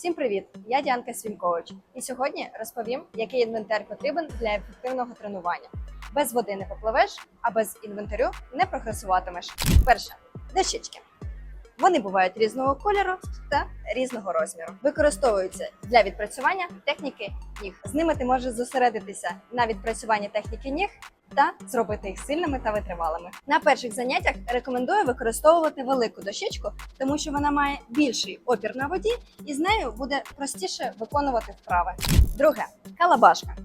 Всім привіт! Я Діанка Свінкович, і сьогодні розповім, який інвентар потрібен для ефективного тренування. Без води не попливеш, а без інвентарю не прогресуватимеш. Перше дощечки. Вони бувають різного кольору та різного розміру. Використовуються для відпрацювання техніки ніг. З ними ти можеш зосередитися на відпрацюванні техніки ніг та зробити їх сильними та витривалими. На перших заняттях рекомендую використовувати велику дощечку, тому що вона має більший опір на воді, і з нею буде простіше виконувати вправи. Друге калабашка.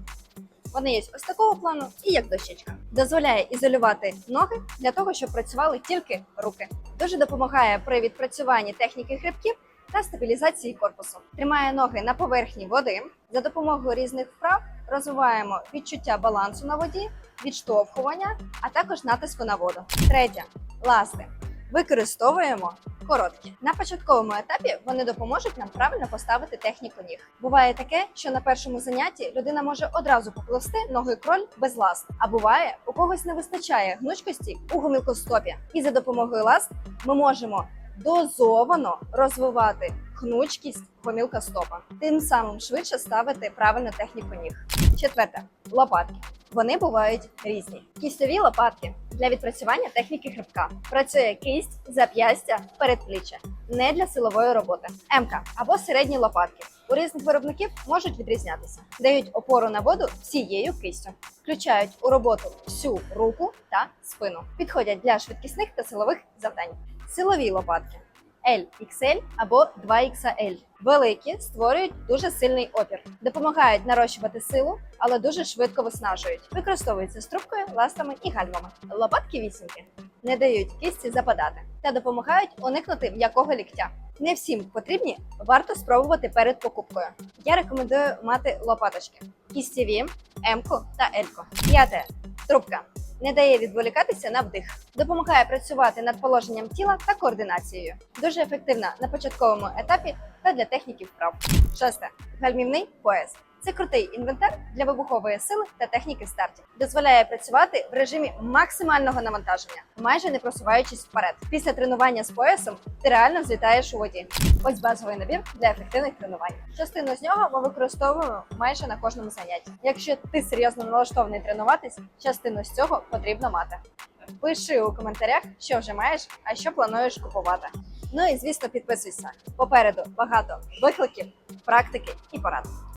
Вони є ось такого плану і як дощечка. Дозволяє ізолювати ноги для того, щоб працювали тільки руки. Дуже допомагає при відпрацюванні техніки хребків та стабілізації корпусу. Тримає ноги на поверхні води. За допомогою різних вправ розвиваємо відчуття балансу на воді, відштовхування, а також натиску на воду. Третє ласти. Використовуємо короткі. На початковому етапі вони допоможуть нам правильно поставити техніку ніг. Буває таке, що на першому занятті людина може одразу попливсти ногою кроль без ласт. А буває, у когось не вистачає гнучкості у гомілкостопі. І за допомогою ласт ми можемо дозовано розвивати гнучкість гомілка стопа, тим самим швидше ставити правильну техніку ніг. Четверте лопатки. Вони бувають різні. Кістові лопатки для відпрацювання техніки хребка. Працює кисть, зап'ястя, передпліччя. Не для силової роботи. МК або середні лопатки. У різних виробників можуть відрізнятися. Дають опору на воду всією кистю. Включають у роботу всю руку та спину. Підходять для швидкісних та силових завдань. Силові лопатки. LXL або 2XL. Великі створюють дуже сильний опір, допомагають нарощувати силу, але дуже швидко виснажують. Використовуються з трубкою, ластами і гальмами. Лопатки вісімки не дають кисті западати та допомагають уникнути м'якого ліктя. Не всім потрібні, варто спробувати перед покупкою. Я рекомендую мати лопаточки: кістєві, М-ку та L-ку. П'яте трубка не дає відволікатися на вдих, допомагає працювати над положенням тіла та координацією. Дуже ефективна на початковому етапі та для техніки вправ. Шосте гальмівний пояс. Це крутий інвентар для вибухової сили та техніки стартів. Дозволяє працювати в режимі максимального навантаження, майже не просуваючись вперед. Після тренування з поясом ти реально злітаєш у воді. Ось базовий набір для ефективних тренувань. Частину з нього ми використовуємо майже на кожному занятті. Якщо ти серйозно налаштований тренуватись, частину з цього потрібно мати. Пиши у коментарях, що вже маєш, а що плануєш купувати. Ну і звісно, підписуйся. Попереду багато викликів, практики і порад.